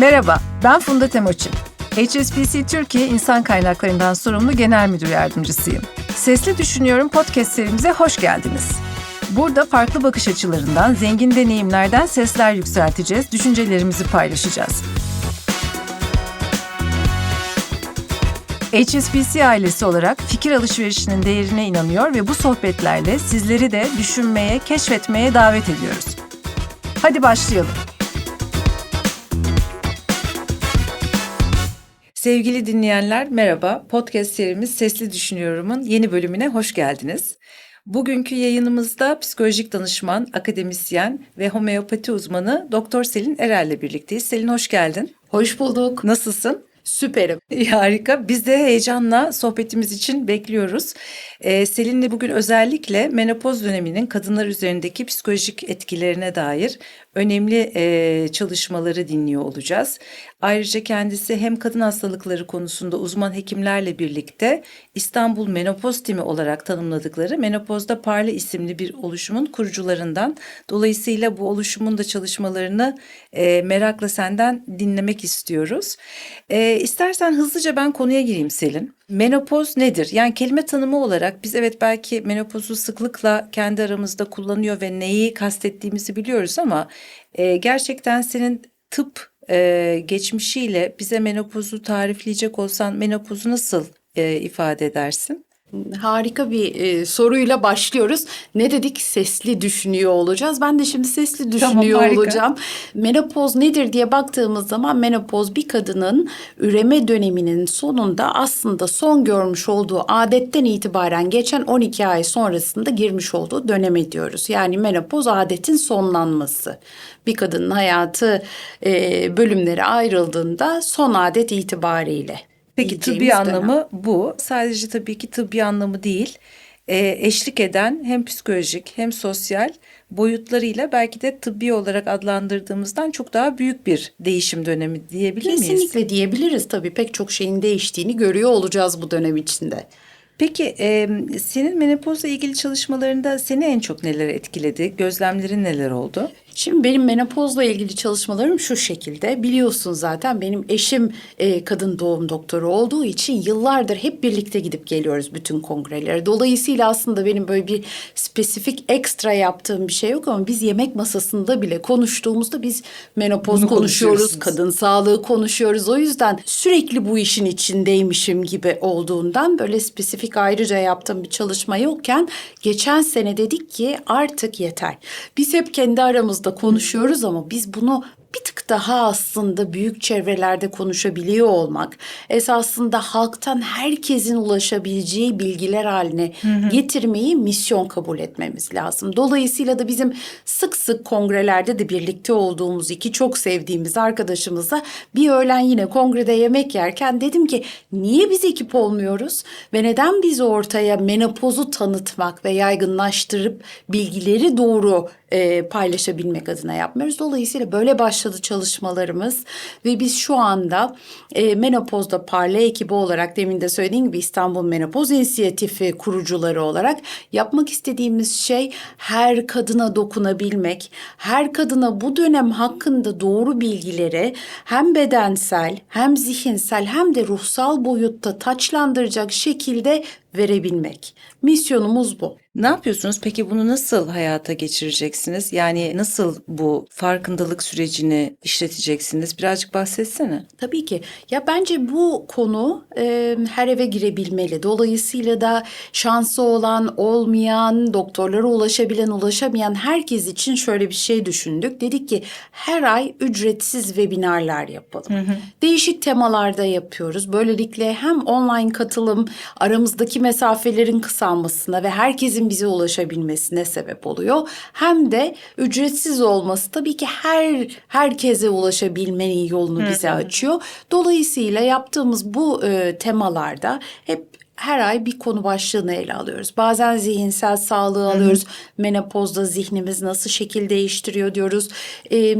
Merhaba, ben Funda Temoçin. HSBC Türkiye İnsan Kaynaklarından sorumlu Genel Müdür Yardımcısıyım. Sesli Düşünüyorum podcast serimize hoş geldiniz. Burada farklı bakış açılarından, zengin deneyimlerden sesler yükselteceğiz, düşüncelerimizi paylaşacağız. HSBC ailesi olarak fikir alışverişinin değerine inanıyor ve bu sohbetlerle sizleri de düşünmeye, keşfetmeye davet ediyoruz. Hadi başlayalım. Sevgili dinleyenler merhaba. Podcast serimiz Sesli Düşünüyorum'un yeni bölümüne hoş geldiniz. Bugünkü yayınımızda psikolojik danışman, akademisyen ve homeopati uzmanı Doktor Selin Erel'le birlikteyiz. Selin hoş geldin. Hoş bulduk. Nasılsın? Süperim. Harika. Biz de heyecanla sohbetimiz için bekliyoruz. Ee, Selin'le bugün özellikle menopoz döneminin kadınlar üzerindeki psikolojik etkilerine dair önemli e, çalışmaları dinliyor olacağız. Ayrıca kendisi hem kadın hastalıkları konusunda uzman hekimlerle birlikte İstanbul Menopoz Timi olarak tanımladıkları Menopozda Parla isimli bir oluşumun kurucularından. Dolayısıyla bu oluşumun da çalışmalarını e, merakla senden dinlemek istiyoruz. E, istersen hızlıca ben konuya gireyim Selin. Menopoz nedir? Yani kelime tanımı olarak biz evet belki menopozu sıklıkla kendi aramızda kullanıyor ve neyi kastettiğimizi biliyoruz ama e, gerçekten senin tıp e, geçmişiyle bize menopozu tarifleyecek olsan menopozu nasıl e, ifade edersin? Harika bir e, soruyla başlıyoruz. Ne dedik? Sesli düşünüyor olacağız. Ben de şimdi sesli düşünüyor harika. olacağım. Menopoz nedir diye baktığımız zaman menopoz bir kadının üreme döneminin sonunda aslında son görmüş olduğu adetten itibaren geçen 12 ay sonrasında girmiş olduğu döneme diyoruz. Yani menopoz adetin sonlanması. Bir kadının hayatı e, bölümleri ayrıldığında son adet itibariyle. Peki tıbbi dönem. anlamı bu. Sadece tabii ki tıbbi anlamı değil. E, eşlik eden hem psikolojik hem sosyal boyutlarıyla belki de tıbbi olarak adlandırdığımızdan çok daha büyük bir değişim dönemi diyebilir miyiz? Kesinlikle diyebiliriz tabii pek çok şeyin değiştiğini görüyor olacağız bu dönem içinde. Peki e, senin menopozla ilgili çalışmalarında seni en çok neler etkiledi? Gözlemlerin neler oldu? Şimdi benim menopozla ilgili çalışmalarım şu şekilde. Biliyorsun zaten benim eşim e, kadın doğum doktoru olduğu için yıllardır hep birlikte gidip geliyoruz bütün kongrelere. Dolayısıyla aslında benim böyle bir spesifik ekstra yaptığım bir şey yok ama biz yemek masasında bile konuştuğumuzda biz menopoz Bunu konuşuyoruz, kadın sağlığı konuşuyoruz. O yüzden sürekli bu işin içindeymişim gibi olduğundan böyle spesifik ayrıca yaptığım bir çalışma yokken geçen sene dedik ki artık yeter. Biz hep kendi aramızda konuşuyoruz ama biz bunu bir tık daha aslında büyük çevrelerde konuşabiliyor olmak, esasında halktan herkesin ulaşabileceği bilgiler haline getirmeyi misyon kabul etmemiz lazım. Dolayısıyla da bizim sık sık kongrelerde de birlikte olduğumuz iki çok sevdiğimiz arkadaşımızla bir öğlen yine kongrede yemek yerken dedim ki niye biz ekip olmuyoruz ve neden biz ortaya menopozu tanıtmak ve yaygınlaştırıp bilgileri doğru e, paylaşabilmek adına yapmıyoruz. Dolayısıyla böyle başladı çalışmalarımız ve biz şu anda e, menopozda parla ekibi olarak demin de söylediğim gibi İstanbul Menopoz İnisiyatifi kurucuları olarak yapmak istediğimiz şey her kadına dokunabilmek, her kadına bu dönem hakkında doğru bilgileri hem bedensel hem zihinsel hem de ruhsal boyutta taçlandıracak şekilde verebilmek. Misyonumuz bu. Ne yapıyorsunuz? Peki bunu nasıl hayata geçireceksiniz? Yani nasıl bu farkındalık sürecini işleteceksiniz? Birazcık bahsetsene. Tabii ki. Ya bence bu konu e, her eve girebilmeli. Dolayısıyla da şansı olan, olmayan, doktorlara ulaşabilen, ulaşamayan herkes için şöyle bir şey düşündük. Dedik ki her ay ücretsiz webinarlar yapalım. Değişik temalarda yapıyoruz. Böylelikle hem online katılım aramızdaki mesafelerin kısalmasına ve herkesin bize ulaşabilmesine sebep oluyor. Hem de ücretsiz olması tabii ki her herkese ulaşabilmenin yolunu bize açıyor. Dolayısıyla yaptığımız bu e, temalarda hep her ay bir konu başlığını ele alıyoruz. Bazen zihinsel sağlığı alıyoruz. Menopozda zihnimiz nasıl şekil değiştiriyor diyoruz. E,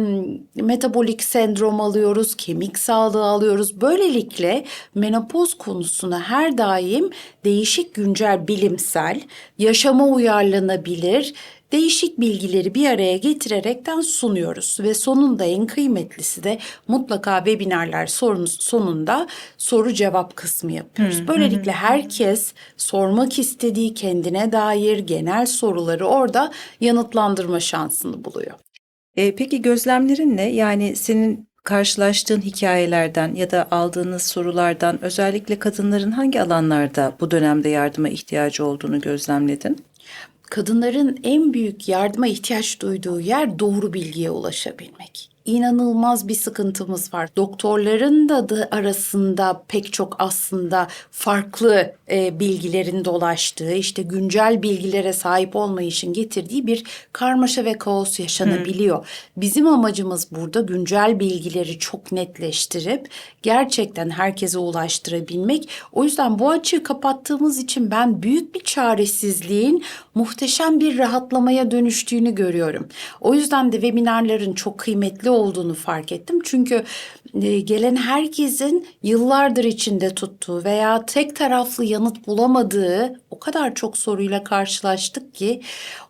metabolik sendrom alıyoruz. Kemik sağlığı alıyoruz. Böylelikle menopoz konusuna her daim değişik güncel bilimsel, yaşama uyarlanabilir değişik bilgileri bir araya getirerekten sunuyoruz ve sonunda en kıymetlisi de mutlaka webinarlar sonunda soru cevap kısmı yapıyoruz. Böylelikle herkes sormak istediği kendine dair genel soruları orada yanıtlandırma şansını buluyor. E, peki gözlemlerin ne? Yani senin karşılaştığın hikayelerden ya da aldığınız sorulardan özellikle kadınların hangi alanlarda bu dönemde yardıma ihtiyacı olduğunu gözlemledin? Kadınların en büyük yardıma ihtiyaç duyduğu yer doğru bilgiye ulaşabilmek. İnanılmaz bir sıkıntımız var. Doktorların da, da arasında pek çok aslında farklı e, bilgilerin dolaştığı, işte güncel bilgilere sahip olmayışın getirdiği bir karmaşa ve kaos yaşanabiliyor. Bizim amacımız burada güncel bilgileri çok netleştirip gerçekten herkese ulaştırabilmek. O yüzden bu açığı kapattığımız için ben büyük bir çaresizliğin muhteşem bir rahatlamaya dönüştüğünü görüyorum. O yüzden de webinarların çok kıymetli olduğunu fark ettim. Çünkü e, gelen herkesin yıllardır içinde tuttuğu veya tek taraflı yanıt bulamadığı o kadar çok soruyla karşılaştık ki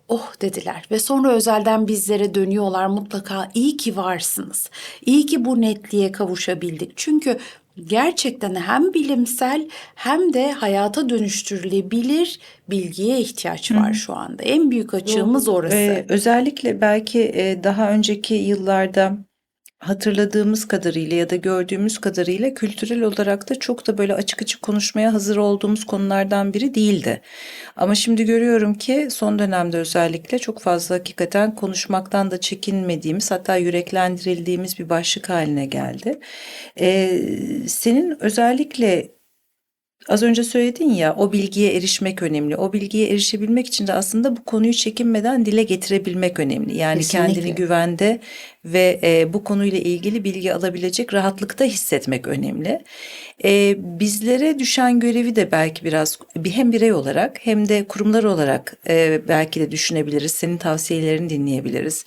oh dediler ve sonra özelden bizlere dönüyorlar mutlaka iyi ki varsınız. İyi ki bu netliğe kavuşabildik. Çünkü gerçekten hem bilimsel hem de hayata dönüştürülebilir bilgiye ihtiyaç var şu anda. En büyük açığımız orası. Ee, özellikle belki e, daha önceki yıllarda hatırladığımız kadarıyla ya da gördüğümüz kadarıyla kültürel olarak da çok da böyle açık açık konuşmaya hazır olduğumuz konulardan biri değildi. Ama şimdi görüyorum ki son dönemde özellikle çok fazla hakikaten konuşmaktan da çekinmediğimiz hatta yüreklendirildiğimiz bir başlık haline geldi. Ee, senin özellikle Az önce söyledin ya o bilgiye erişmek önemli. O bilgiye erişebilmek için de aslında bu konuyu çekinmeden dile getirebilmek önemli. Yani Kesinlikle. kendini güvende ve e, bu konuyla ilgili bilgi alabilecek rahatlıkta hissetmek önemli. E, bizlere düşen görevi de belki biraz bir hem birey olarak hem de kurumlar olarak e, belki de düşünebiliriz. Senin tavsiyelerini dinleyebiliriz.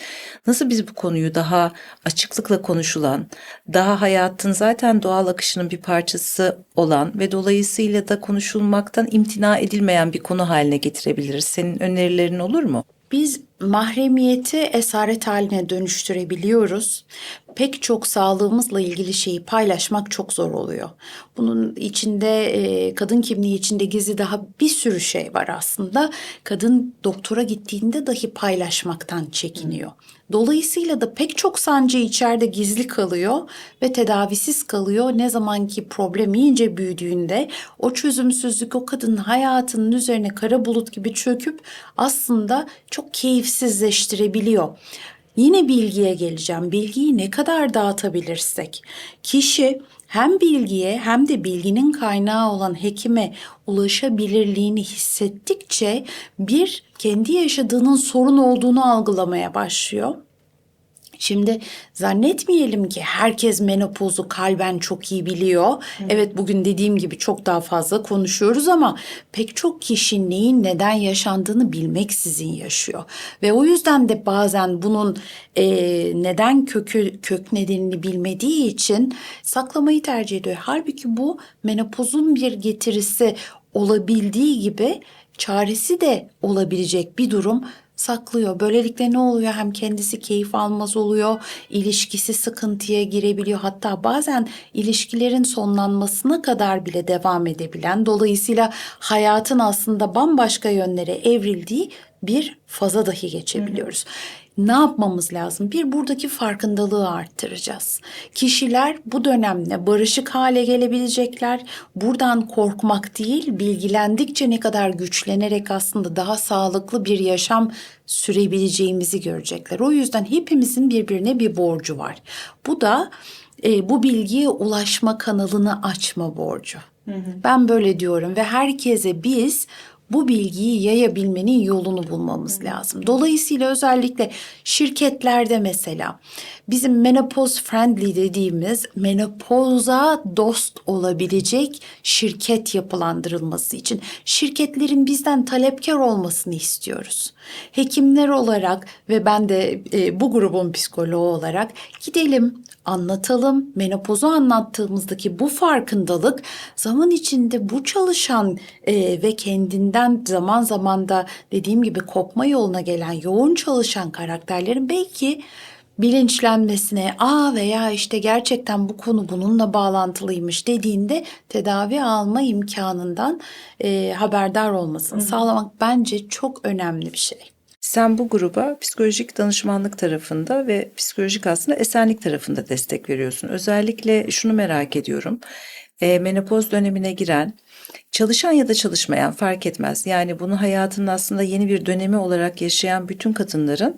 Nasıl biz bu konuyu daha açıklıkla konuşulan, daha hayatın zaten doğal akışının bir parçası olan ve dolayısıyla da konuşulmaktan imtina edilmeyen bir konu haline getirebiliriz. Senin önerilerin olur mu? Biz mahremiyeti esaret haline dönüştürebiliyoruz. Pek çok sağlığımızla ilgili şeyi paylaşmak çok zor oluyor. Bunun içinde e, kadın kimliği içinde gizli daha bir sürü şey var aslında. Kadın doktora gittiğinde dahi paylaşmaktan çekiniyor. Dolayısıyla da pek çok sancı içeride gizli kalıyor ve tedavisiz kalıyor. Ne zaman ki problem iyice büyüdüğünde o çözümsüzlük o kadının hayatının üzerine kara bulut gibi çöküp aslında çok keyifsizleştirebiliyor. Yine bilgiye geleceğim. Bilgiyi ne kadar dağıtabilirsek. Kişi hem bilgiye hem de bilginin kaynağı olan hekime ulaşabilirliğini hissettikçe bir kendi yaşadığının sorun olduğunu algılamaya başlıyor. Şimdi zannetmeyelim ki herkes menopozu kalben çok iyi biliyor. Evet bugün dediğim gibi çok daha fazla konuşuyoruz ama pek çok kişi neyin neden yaşandığını bilmeksizin yaşıyor. Ve o yüzden de bazen bunun e, neden kökü kök nedenini bilmediği için saklamayı tercih ediyor. Halbuki bu menopozun bir getirisi olabildiği gibi çaresi de olabilecek bir durum saklıyor. Böylelikle ne oluyor? Hem kendisi keyif almaz oluyor, ilişkisi sıkıntıya girebiliyor. Hatta bazen ilişkilerin sonlanmasına kadar bile devam edebilen, dolayısıyla hayatın aslında bambaşka yönlere evrildiği bir faza dahi geçebiliyoruz. Ne yapmamız lazım? Bir buradaki farkındalığı arttıracağız. Kişiler bu dönemde barışık hale gelebilecekler. Buradan korkmak değil, bilgilendikçe ne kadar güçlenerek aslında daha sağlıklı bir yaşam sürebileceğimizi görecekler. O yüzden hepimizin birbirine bir borcu var. Bu da e, bu bilgiye ulaşma kanalını açma borcu. Ben böyle diyorum ve herkese biz bu bilgiyi yayabilmenin yolunu bulmamız lazım. Dolayısıyla özellikle şirketlerde mesela bizim menopoz friendly dediğimiz menopoza dost olabilecek şirket yapılandırılması için şirketlerin bizden talepkar olmasını istiyoruz. Hekimler olarak ve ben de e, bu grubun psikoloğu olarak gidelim anlatalım. Menopozu anlattığımızdaki bu farkındalık zaman içinde bu çalışan e, ve kendinde birbirinden zaman zaman da dediğim gibi kopma yoluna gelen yoğun çalışan karakterlerin belki bilinçlenmesine a veya işte gerçekten bu konu bununla bağlantılıymış dediğinde tedavi alma imkanından e, haberdar olmasını sağlamak bence çok önemli bir şey. Sen bu gruba psikolojik danışmanlık tarafında ve psikolojik aslında esenlik tarafında destek veriyorsun. Özellikle şunu merak ediyorum. E, menopoz dönemine giren, çalışan ya da çalışmayan fark etmez. Yani bunu hayatının aslında yeni bir dönemi olarak yaşayan bütün kadınların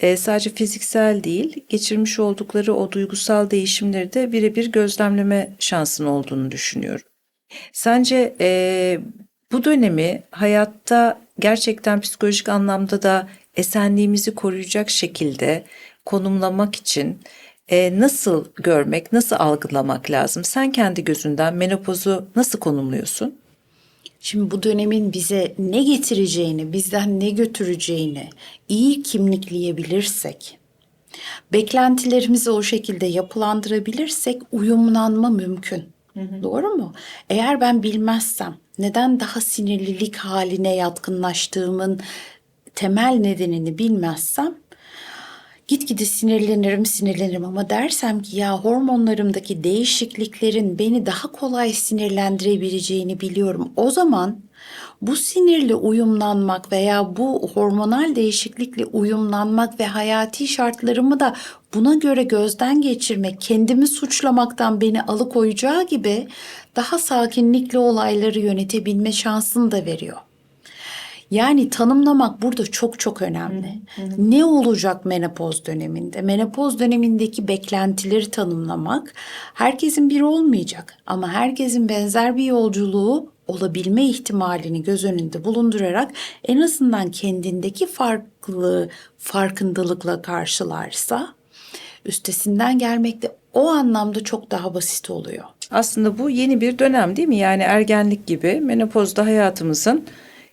e, sadece fiziksel değil, geçirmiş oldukları o duygusal değişimleri de birebir gözlemleme şansın olduğunu düşünüyorum. Sence e, bu dönemi hayatta gerçekten psikolojik anlamda da esenliğimizi koruyacak şekilde konumlamak için e, nasıl görmek, nasıl algılamak lazım? Sen kendi gözünden menopozu nasıl konumluyorsun? Şimdi bu dönemin bize ne getireceğini, bizden ne götüreceğini iyi kimlikleyebilirsek, beklentilerimizi o şekilde yapılandırabilirsek uyumlanma mümkün. Doğru mu? Eğer ben bilmezsem neden daha sinirlilik haline yatkınlaştığımın temel nedenini bilmezsem Gitgide sinirlenirim, sinirlenirim ama dersem ki ya hormonlarımdaki değişikliklerin beni daha kolay sinirlendirebileceğini biliyorum. O zaman bu sinirle uyumlanmak veya bu hormonal değişiklikle uyumlanmak ve hayati şartlarımı da buna göre gözden geçirmek, kendimi suçlamaktan beni alıkoyacağı gibi daha sakinlikle olayları yönetebilme şansını da veriyor. Yani tanımlamak burada çok çok önemli. Ne olacak menopoz döneminde? Menopoz dönemindeki beklentileri tanımlamak herkesin bir olmayacak ama herkesin benzer bir yolculuğu olabilme ihtimalini göz önünde bulundurarak en azından kendindeki farklı farkındalıkla karşılarsa üstesinden gelmek de o anlamda çok daha basit oluyor. Aslında bu yeni bir dönem değil mi? Yani ergenlik gibi menopozda hayatımızın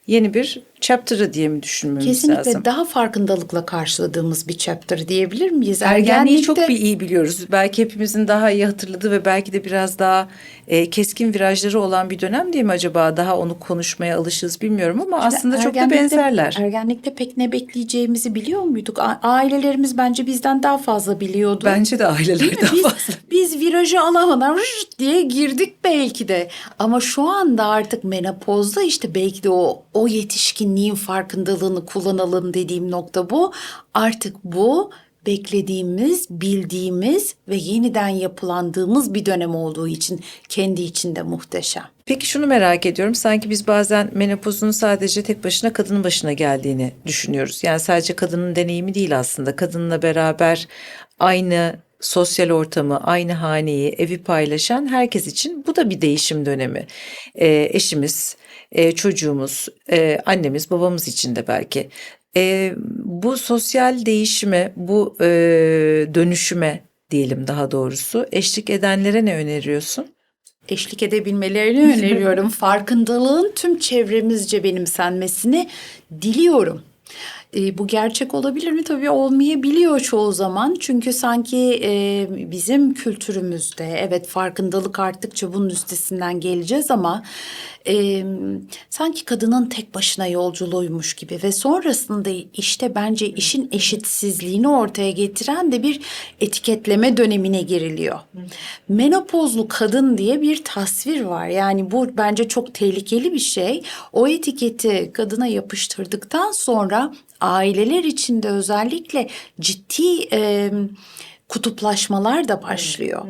yeni bir chapter'ı diye mi düşünmemiz Kesinlikle lazım? daha farkındalıkla karşıladığımız bir chapter diyebilir miyiz? Ergenliği çok bir iyi biliyoruz. Belki hepimizin daha iyi hatırladığı ve belki de biraz daha e, keskin virajları olan bir dönem değil mi acaba? Daha onu konuşmaya alışız bilmiyorum ama aslında çok da benzerler. Ergenlikte pek ne bekleyeceğimizi biliyor muyduk? A- Ailelerimiz bence bizden daha fazla biliyordu. Bence de ailelerden biz, fazla. biz virajı alamadan diye girdik belki de. Ama şu anda artık menopozda işte belki de o o yetişkinliğin farkındalığını kullanalım dediğim nokta bu. Artık bu beklediğimiz, bildiğimiz ve yeniden yapılandığımız bir dönem olduğu için kendi içinde muhteşem. Peki şunu merak ediyorum. Sanki biz bazen menopozun sadece tek başına kadının başına geldiğini düşünüyoruz. Yani sadece kadının deneyimi değil aslında. Kadınla beraber aynı sosyal ortamı, aynı haneyi, evi paylaşan herkes için bu da bir değişim dönemi. Ee, eşimiz, e, çocuğumuz, e, annemiz, babamız için de belki. E, bu sosyal değişime, bu e, dönüşüme diyelim daha doğrusu eşlik edenlere ne öneriyorsun? eşlik edebilmelerini öneriyorum. Farkındalığın tüm çevremizce benimsenmesini diliyorum. E, bu gerçek olabilir mi? Tabii olmayabiliyor çoğu zaman. Çünkü sanki e, bizim kültürümüzde evet farkındalık arttıkça bunun üstesinden geleceğiz ama e, sanki kadının tek başına yolculuğuymuş gibi ve sonrasında işte bence işin eşitsizliğini ortaya getiren de bir etiketleme dönemine giriliyor. Menopozlu kadın diye bir tasvir var. Yani bu bence çok tehlikeli bir şey. O etiketi kadına yapıştırdıktan sonra aileler içinde özellikle ciddi e, kutuplaşmalar da başlıyor.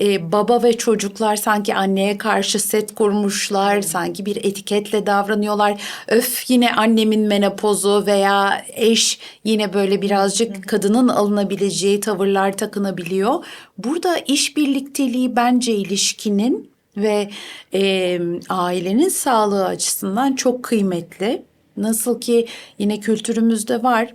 Ee, baba ve çocuklar sanki anneye karşı set kurmuşlar, sanki bir etiketle davranıyorlar. Öf yine annemin menopozu veya eş yine böyle birazcık kadının alınabileceği tavırlar takınabiliyor. Burada iş birlikteliği bence ilişkinin ve e, ailenin sağlığı açısından çok kıymetli. Nasıl ki yine kültürümüzde var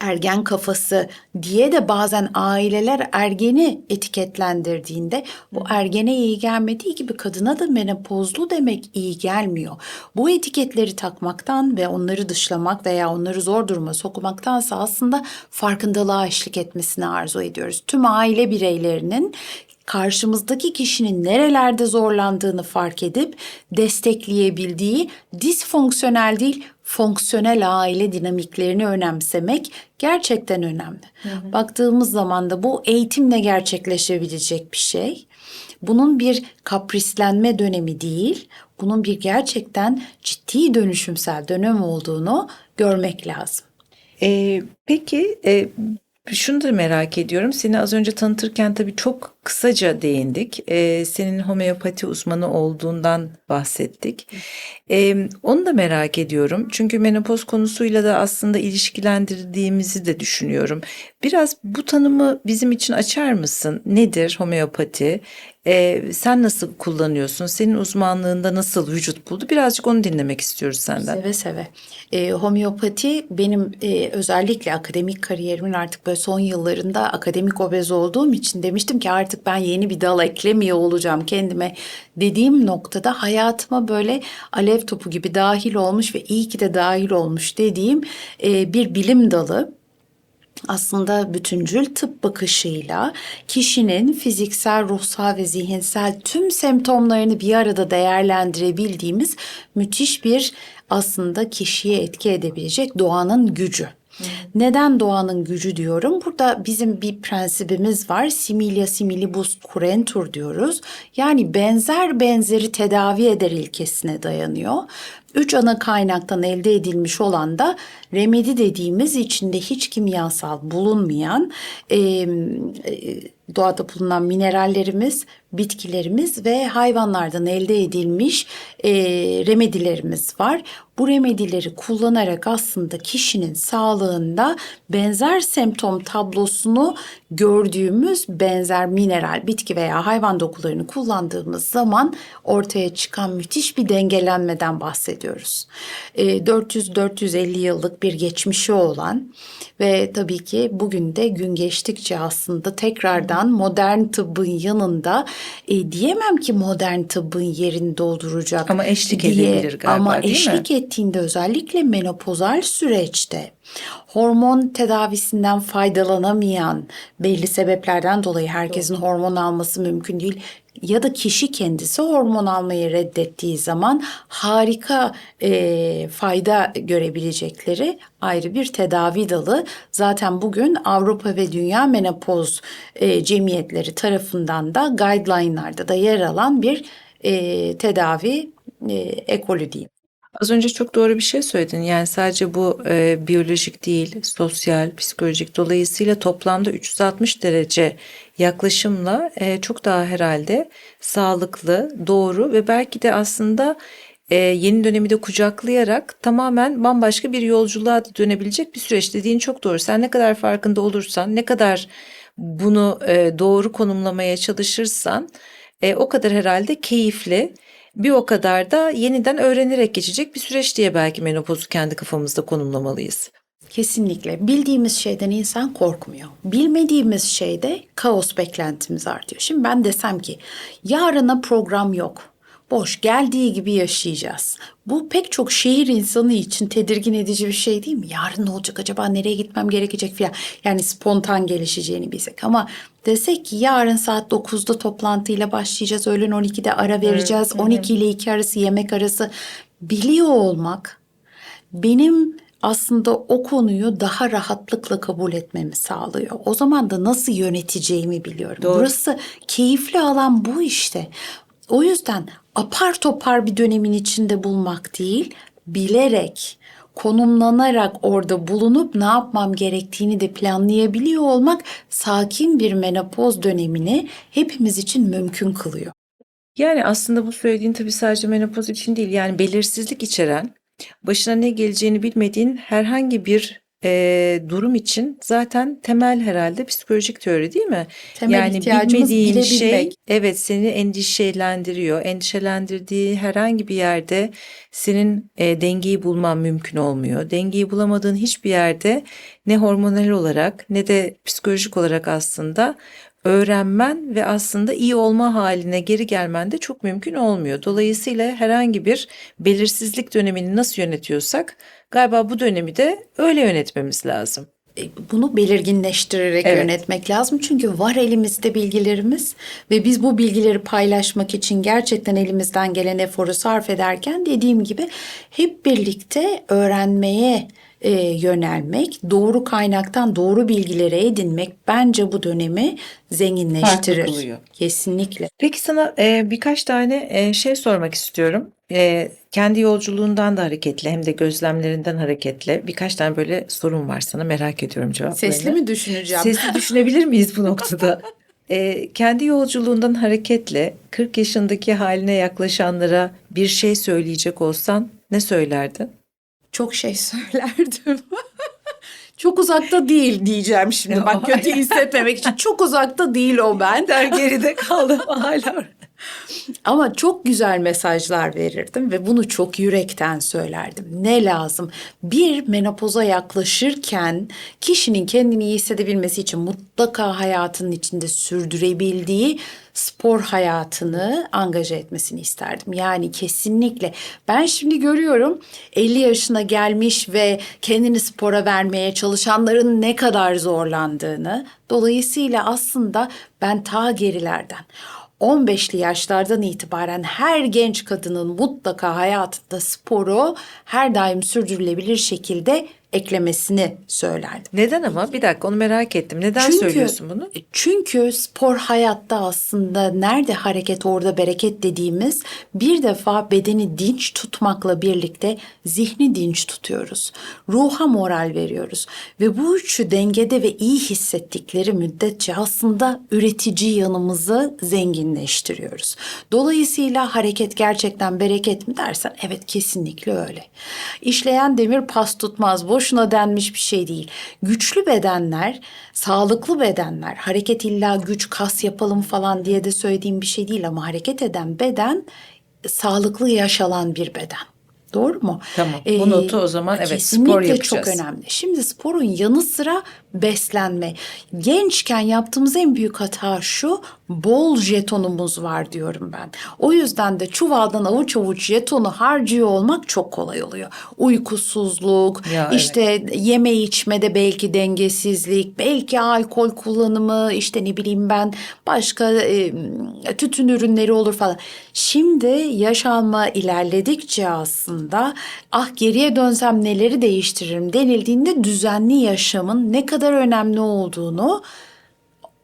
ergen kafası diye de bazen aileler ergeni etiketlendirdiğinde bu ergene iyi gelmediği gibi kadına da menopozlu demek iyi gelmiyor. Bu etiketleri takmaktan ve onları dışlamak veya onları zor duruma sokmaktansa aslında farkındalığa eşlik etmesini arzu ediyoruz. Tüm aile bireylerinin karşımızdaki kişinin nerelerde zorlandığını fark edip destekleyebildiği disfonksiyonel değil fonksiyonel aile dinamiklerini önemsemek gerçekten önemli. Baktığımız zaman da bu eğitimle gerçekleşebilecek bir şey. Bunun bir kaprislenme dönemi değil, bunun bir gerçekten ciddi dönüşümsel dönem olduğunu görmek lazım. Ee, peki e, şunu da merak ediyorum. Seni az önce tanıtırken tabii çok kısaca değindik. Ee, senin homeopati uzmanı olduğundan bahsettik. Ee, onu da merak ediyorum. Çünkü menopoz konusuyla da aslında ilişkilendirdiğimizi de düşünüyorum. Biraz bu tanımı bizim için açar mısın? Nedir homeopati? Ee, sen nasıl kullanıyorsun? Senin uzmanlığında nasıl vücut buldu? Birazcık onu dinlemek istiyoruz senden. Seve seve. E, homeopati benim e, özellikle akademik kariyerimin artık böyle son yıllarında akademik obez olduğum için demiştim ki artık ben yeni bir dal eklemiyor olacağım kendime dediğim noktada hayatıma böyle alev topu gibi dahil olmuş ve iyi ki de dahil olmuş dediğim e, bir bilim dalı aslında bütüncül tıp bakışıyla kişinin fiziksel, ruhsal ve zihinsel tüm semptomlarını bir arada değerlendirebildiğimiz müthiş bir aslında kişiye etki edebilecek doğanın gücü. Neden doğanın gücü diyorum? Burada bizim bir prensibimiz var. Similia similibus curentur diyoruz. Yani benzer benzeri tedavi eder ilkesine dayanıyor. Üç ana kaynaktan elde edilmiş olan da remedi dediğimiz içinde hiç kimyasal bulunmayan e, doğada bulunan minerallerimiz, bitkilerimiz ve hayvanlardan elde edilmiş e, remedilerimiz var. Bu remedileri kullanarak aslında kişinin sağlığında benzer semptom tablosunu gördüğümüz benzer mineral, bitki veya hayvan dokularını kullandığımız zaman ortaya çıkan müthiş bir dengelenmeden bahsediyoruz. E, 400-450 yıllık bir geçmişi olan ve tabii ki bugün de gün geçtikçe aslında tekrardan modern tıbbın yanında e, diyemem ki modern tıbbın yerini dolduracak. Ama eşlik diye. edebilir galiba, Ama değil mi? Ettiğinde özellikle menopozal süreçte hormon tedavisinden faydalanamayan belli sebeplerden dolayı herkesin hormon alması mümkün değil ya da kişi kendisi hormon almayı reddettiği zaman harika e, fayda görebilecekleri ayrı bir tedavi dalı. Zaten bugün Avrupa ve Dünya Menopoz e, Cemiyetleri tarafından da guideline'larda da yer alan bir e, tedavi e, ekolü diyeyim. Az önce çok doğru bir şey söyledin. Yani sadece bu e, biyolojik değil, sosyal, psikolojik dolayısıyla toplamda 360 derece yaklaşımla e, çok daha herhalde sağlıklı, doğru ve belki de aslında e, yeni dönemi de kucaklayarak tamamen bambaşka bir yolculuğa da dönebilecek bir süreç dediğin çok doğru. Sen ne kadar farkında olursan, ne kadar bunu e, doğru konumlamaya çalışırsan e, o kadar herhalde keyifli bir o kadar da yeniden öğrenerek geçecek bir süreç diye belki menopozu kendi kafamızda konumlamalıyız. Kesinlikle. Bildiğimiz şeyden insan korkmuyor. Bilmediğimiz şeyde kaos beklentimiz artıyor. Şimdi ben desem ki yarına program yok. Boş geldiği gibi yaşayacağız. Bu pek çok şehir insanı için tedirgin edici bir şey değil mi? Yarın ne olacak acaba nereye gitmem gerekecek filan. Yani spontan gelişeceğini bilsek ama desek ki yarın saat 9'da toplantıyla başlayacağız. Öğlen 12'de ara vereceğiz. 12 ile 2 arası yemek arası biliyor olmak benim aslında o konuyu daha rahatlıkla kabul etmemi sağlıyor. O zaman da nasıl yöneteceğimi biliyorum. Doğru. Burası keyifli alan bu işte. O yüzden apar topar bir dönemin içinde bulmak değil, bilerek, konumlanarak orada bulunup ne yapmam gerektiğini de planlayabiliyor olmak sakin bir menopoz dönemini hepimiz için mümkün kılıyor. Yani aslında bu söylediğin tabii sadece menopoz için değil yani belirsizlik içeren, başına ne geleceğini bilmediğin herhangi bir e, durum için zaten temel herhalde psikolojik teori değil mi? Temel yani ihtiyacımız bilmediğin şey evet seni endişelendiriyor. Endişelendirdiği herhangi bir yerde senin e, dengeyi bulman mümkün olmuyor. Dengeyi bulamadığın hiçbir yerde ne hormonal olarak ne de psikolojik olarak aslında öğrenmen ve aslında iyi olma haline geri gelmen de çok mümkün olmuyor. Dolayısıyla herhangi bir belirsizlik dönemini nasıl yönetiyorsak galiba bu dönemi de öyle yönetmemiz lazım. e, bunu belirginleştirerek Evet. yönetmek lazım. Çünkü var elimizde bilgilerimiz ve biz bu bilgileri paylaşmak için gerçekten elimizden gelen eforu sarf ederken dediğim gibi hep birlikte öğrenmeye e, yönelmek, doğru kaynaktan doğru bilgileri edinmek bence bu dönemi zenginleştirir. Kesinlikle. Peki sana e, birkaç tane e, şey sormak istiyorum. E, kendi yolculuğundan da hareketle hem de gözlemlerinden hareketle birkaç tane böyle sorun var sana merak ediyorum cevaplarını. Sesli mi düşüneceğim? Sesli düşünebilir miyiz bu noktada? E, kendi yolculuğundan hareketle 40 yaşındaki haline yaklaşanlara bir şey söyleyecek olsan ne söylerdin? Çok şey söylerdim. Çok uzakta değil diyeceğim şimdi. Bak kötü hissetmemek için çok uzakta değil o ben. Der geride kaldım hala. Ama çok güzel mesajlar verirdim ve bunu çok yürekten söylerdim. Ne lazım? Bir menopoza yaklaşırken kişinin kendini iyi hissedebilmesi için mutlaka hayatının içinde sürdürebildiği spor hayatını angaje etmesini isterdim. Yani kesinlikle. Ben şimdi görüyorum 50 yaşına gelmiş ve kendini spora vermeye çalışanların ne kadar zorlandığını. Dolayısıyla aslında ben ta gerilerden 15'li yaşlardan itibaren her genç kadının mutlaka hayatında sporu her daim sürdürülebilir şekilde eklemesini söylerdim. Neden ama? Bir dakika onu merak ettim. Neden söylüyorsun bunu? Çünkü spor hayatta aslında nerede hareket orada bereket dediğimiz bir defa bedeni dinç tutmakla birlikte zihni dinç tutuyoruz. Ruha moral veriyoruz ve bu üçü dengede ve iyi hissettikleri müddetçe aslında üretici yanımızı zenginleştiriyoruz. Dolayısıyla hareket gerçekten bereket mi dersen evet kesinlikle öyle. İşleyen demir pas tutmaz. Boşuna denmiş bir şey değil. Güçlü bedenler, sağlıklı bedenler, hareket illa güç kas yapalım falan diye de söylediğim bir şey değil ama hareket eden beden sağlıklı yaşalan bir beden. Doğru mu? Tamam. Bu notu o zaman evet, spor yapacağız. çok önemli. Şimdi sporun yanı sıra beslenme. Gençken yaptığımız en büyük hata şu. Bol jetonumuz var diyorum ben. O yüzden de çuvaldan avuç avuç jetonu harcıyor olmak çok kolay oluyor. Uykusuzluk, Ya, işte yeme içmede belki dengesizlik, belki alkol kullanımı, işte ne bileyim ben başka e, tütün ürünleri olur falan. Şimdi yaş alma ilerledikçe aslında ah geriye dönsem neleri değiştiririm denildiğinde düzenli yaşamın ne kadar önemli olduğunu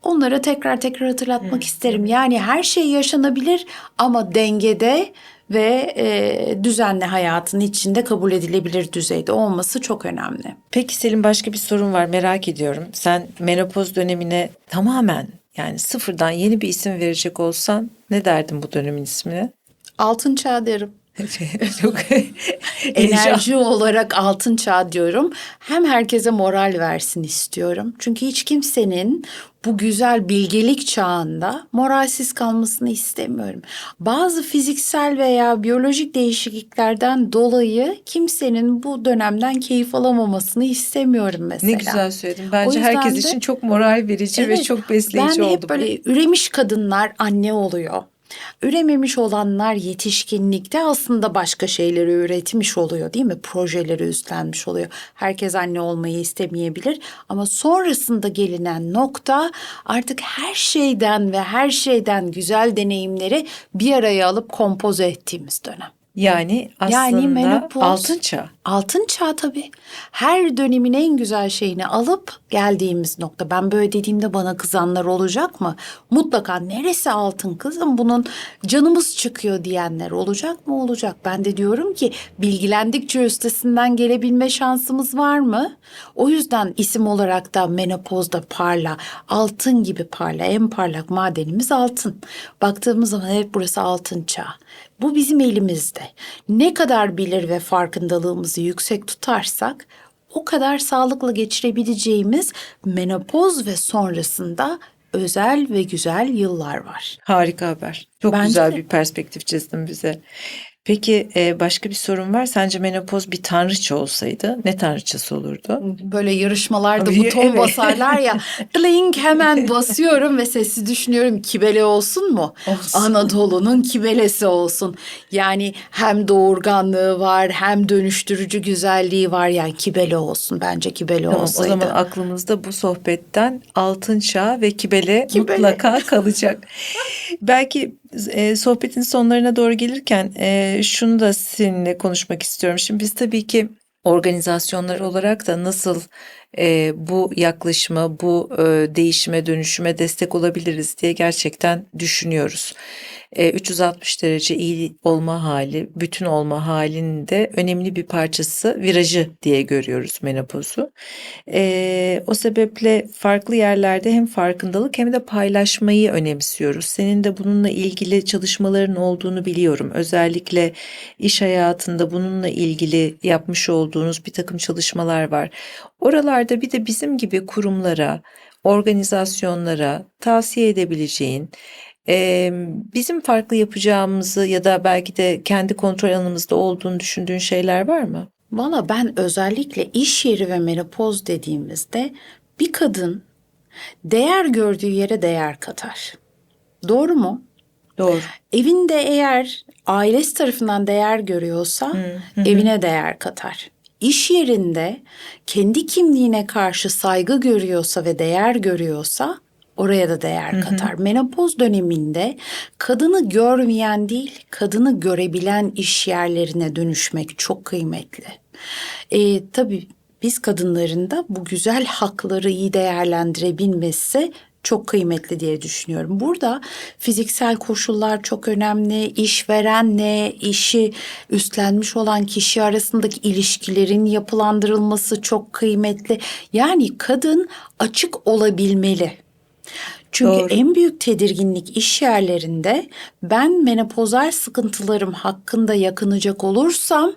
onlara tekrar tekrar hatırlatmak isterim. Yani her şey yaşanabilir ama dengede ve e, düzenli hayatın içinde kabul edilebilir düzeyde olması çok önemli. Peki Selim başka bir sorun var merak ediyorum. Sen menopoz dönemine tamamen yani sıfırdan yeni bir isim verecek olsan ne derdin bu dönemin ismine? Altın çağ derim. Çok Enerji olarak altın çağ diyorum. Hem herkese moral versin istiyorum. Çünkü hiç kimsenin bu güzel bilgelik çağında moralsiz kalmasını istemiyorum. Bazı fiziksel veya biyolojik değişikliklerden dolayı kimsenin bu dönemden keyif alamamasını istemiyorum mesela. Ne güzel söyledin. Bence herkes de- için çok moral verici ve Evet, çok besleyici ben oldu. hep böyle üremiş kadınlar anne oluyor. Ürememiş olanlar yetişkinlikte aslında başka şeyleri üretmiş oluyor değil mi? Projeleri üstlenmiş oluyor. Herkes anne olmayı istemeyebilir ama sonrasında gelinen nokta artık her şeyden ve her şeyden güzel deneyimleri bir araya alıp kompoze ettiğimiz dönem. Yani aslında Yani menopoz. altın çağ. Altın çağ tabii. Her dönemin en güzel şeyini alıp geldiğimiz nokta. Ben böyle dediğimde bana kızanlar olacak mı? Mutlaka neresi altın kızım bunun canımız çıkıyor diyenler olacak mı? Olacak. Ben de diyorum ki bilgilendikçe üstesinden gelebilme şansımız var mı? O yüzden isim olarak da menopozda parla, altın gibi parla. En parlak madenimiz altın. Baktığımız zaman evet burası altın çağ. Bu bizim elimizde. Ne kadar bilir ve farkındalığımızı yüksek tutarsak o kadar sağlıklı geçirebileceğimiz menopoz ve sonrasında özel ve güzel yıllar var. Harika haber. Çok Bence güzel de. bir perspektif çizdin bize. Peki e, başka bir sorun var. Sence menopoz bir tanrıça olsaydı ne tanrıçası olurdu? Böyle yarışmalarda Tabii, buton evet. basarlar ya. Tling hemen basıyorum ve sessiz düşünüyorum. Kibele olsun mu? Olsun. Anadolu'nun kibelesi olsun. Yani hem doğurganlığı var hem dönüştürücü güzelliği var. Yani kibele olsun. Bence kibele Tamam, o olsaydı. zaman aklımızda bu sohbetten altın çağ ve kibele, Kibele. mutlaka kalacak. Belki e, sohbetin sonlarına doğru gelirken e, şunu da seninle konuşmak istiyorum. Şimdi biz tabii ki organizasyonlar olarak da nasıl e, bu yaklaşıma, bu e, değişime, dönüşüme destek olabiliriz diye gerçekten düşünüyoruz. E, 360 derece iyi olma hali, bütün olma halinin de önemli bir parçası virajı diye görüyoruz menopozu. E, o sebeple farklı yerlerde hem farkındalık hem de paylaşmayı önemsiyoruz. Senin de bununla ilgili çalışmaların olduğunu biliyorum. Özellikle iş hayatında bununla ilgili yapmış olduğunuz bir takım çalışmalar var. Oralarda bir de bizim gibi kurumlara, organizasyonlara tavsiye edebileceğin, bizim farklı yapacağımızı ya da belki de kendi kontrol alanımızda olduğunu düşündüğün şeyler var mı? Valla ben özellikle iş yeri ve menopoz dediğimizde bir kadın değer gördüğü yere değer katar. Doğru mu? Doğru. Evinde eğer ailesi tarafından değer görüyorsa evine değer katar. İş yerinde kendi kimliğine karşı saygı görüyorsa ve değer görüyorsa oraya da değer katar. Menopoz döneminde kadını görmeyen değil, kadını görebilen iş yerlerine dönüşmek çok kıymetli. Ee, tabii biz kadınların da bu güzel hakları iyi değerlendirebilmesi çok kıymetli diye düşünüyorum. Burada fiziksel koşullar çok önemli. İşverenle işi üstlenmiş olan kişi arasındaki ilişkilerin yapılandırılması çok kıymetli. Yani kadın açık olabilmeli. Çünkü Doğru. en büyük tedirginlik iş yerlerinde ben menopozal sıkıntılarım hakkında yakınacak olursam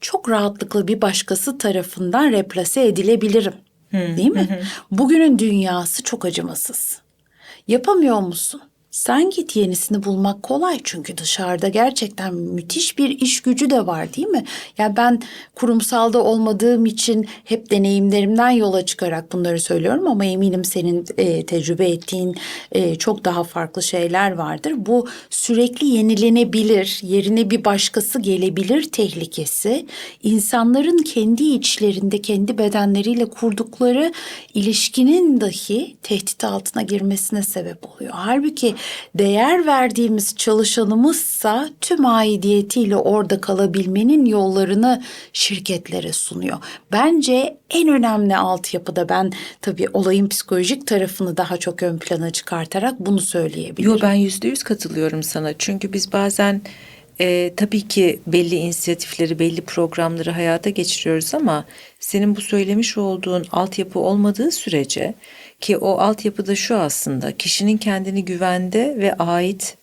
çok rahatlıkla bir başkası tarafından replase edilebilirim. Değil mi? Bugünün dünyası çok acımasız. Yapamıyor musun? Sen git yenisini bulmak kolay çünkü dışarıda gerçekten müthiş bir iş gücü de var değil mi? Ya ben kurumsalda olmadığım için hep deneyimlerimden yola çıkarak bunları söylüyorum ama eminim senin e, tecrübe ettiğin e, çok daha farklı şeyler vardır. Bu sürekli yenilenebilir, yerine bir başkası gelebilir tehlikesi insanların kendi içlerinde, kendi bedenleriyle kurdukları ilişkinin dahi tehdit altına girmesine sebep oluyor. Halbuki değer verdiğimiz çalışanımızsa tüm aidiyetiyle orada kalabilmenin yollarını şirketlere sunuyor. Bence en önemli altyapıda ben tabii olayın psikolojik tarafını daha çok ön plana çıkartarak bunu söyleyebilirim. Yo ben yüzde yüz katılıyorum sana. Çünkü biz bazen e, tabii ki belli inisiyatifleri, belli programları hayata geçiriyoruz ama senin bu söylemiş olduğun altyapı olmadığı sürece ki o altyapıda şu aslında kişinin kendini güvende ve ait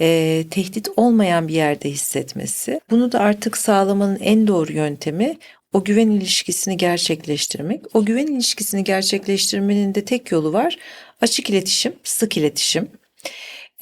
e, tehdit olmayan bir yerde hissetmesi. Bunu da artık sağlamanın en doğru yöntemi o güven ilişkisini gerçekleştirmek. O güven ilişkisini gerçekleştirmenin de tek yolu var. Açık iletişim, sık iletişim.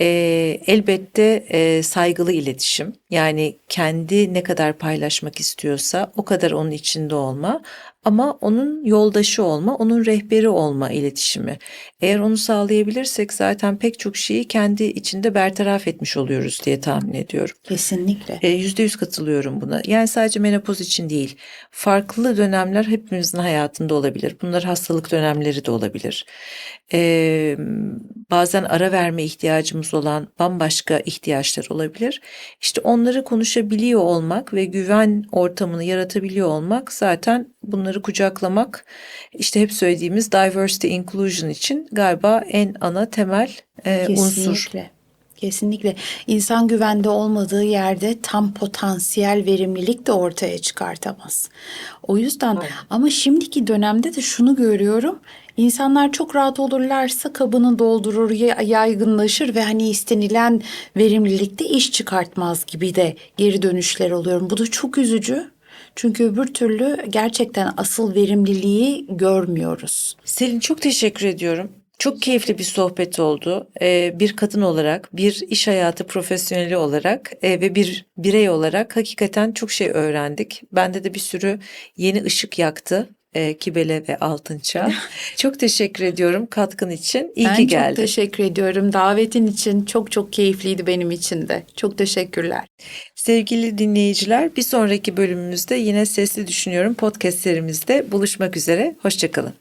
Ee, elbette e, saygılı iletişim yani kendi ne kadar paylaşmak istiyorsa o kadar onun içinde olma ama onun yoldaşı olma, onun rehberi olma iletişimi. Eğer onu sağlayabilirsek zaten pek çok şeyi kendi içinde bertaraf etmiş oluyoruz diye tahmin ediyorum. Kesinlikle. E, Yüzde yüz katılıyorum buna. Yani sadece menopoz için değil, farklı dönemler hepimizin hayatında olabilir. Bunlar hastalık dönemleri de olabilir. E, bazen ara verme ihtiyacımız olan bambaşka ihtiyaçlar olabilir. İşte onları konuşabiliyor olmak ve güven ortamını yaratabiliyor olmak zaten bunları kucaklamak işte hep söylediğimiz diversity inclusion için galiba en ana temel e, unsur. Kesinlikle. Kesinlikle. İnsan güvende olmadığı yerde tam potansiyel verimlilik de ortaya çıkartamaz. O yüzden ama şimdiki dönemde de şunu görüyorum. İnsanlar çok rahat olurlarsa kabını doldurur, ya- yaygınlaşır ve hani istenilen verimlilikte iş çıkartmaz gibi de geri dönüşler oluyorum. Bu da çok üzücü. Çünkü öbür türlü gerçekten asıl verimliliği görmüyoruz. Selin çok teşekkür ediyorum. Çok keyifli bir sohbet oldu. Ee, bir kadın olarak, bir iş hayatı profesyoneli olarak e, ve bir birey olarak hakikaten çok şey öğrendik. Bende de bir sürü yeni ışık yaktı. E, Kibele ve Altınça. çok teşekkür ediyorum katkın için. İyi ben ki çok geldin. teşekkür ediyorum. Davetin için çok çok keyifliydi benim için de. Çok teşekkürler. Sevgili dinleyiciler, bir sonraki bölümümüzde yine Sesli Düşünüyorum podcast serimizde buluşmak üzere. Hoşçakalın.